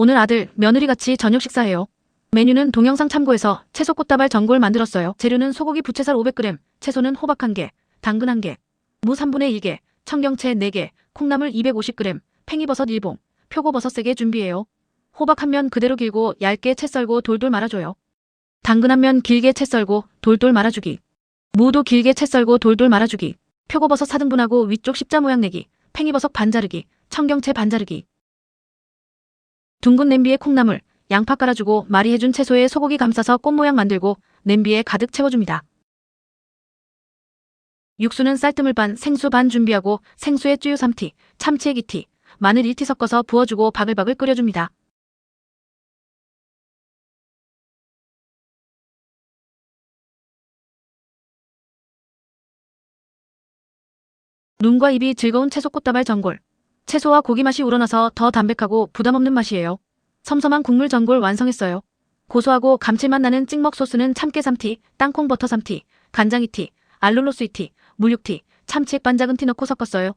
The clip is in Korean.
오늘 아들, 며느리 같이 저녁 식사해요. 메뉴는 동영상 참고해서 채소 꽃다발 전골 만들었어요. 재료는 소고기 부채살 500g, 채소는 호박 1개, 당근 1개, 무 3분의 2개, 청경채 4개, 콩나물 250g, 팽이버섯 1봉, 표고버섯 3개 준비해요. 호박 한 면 그대로 길고 얇게 채 썰고 돌돌 말아줘요. 당근 한 면 길게 채 썰고 돌돌 말아주기. 무도 길게 채 썰고 돌돌 말아주기. 표고버섯 4등분하고 위쪽 십자 모양 내기. 팽이버섯 반 자르기. 청경채 반 자르기. 둥근 냄비에 콩나물, 양파 깔아주고 마리해준 채소에 소고기 감싸서 꽃 모양 만들고 냄비에 가득 채워줍니다. 육수는 쌀뜨물 반, 생수 반 준비하고 생수에 쯔유 3티, 참치액 2티, 마늘 1티 섞어서 부어주고 바글바글 끓여줍니다. 눈과 입이 즐거운 채소 꽃다발 전골. 채소와 고기 맛이 우러나서 더 담백하고 부담없는 맛이에요. 섬섬한 국물 전골 완성했어요. 고소하고 감칠맛 나는 찍먹 소스는 참깨 3티, 땅콩 버터 3티, 간장 2티, 알룰로스 2티, 물 6티, 참치액 반작은 티 넣고 섞었어요.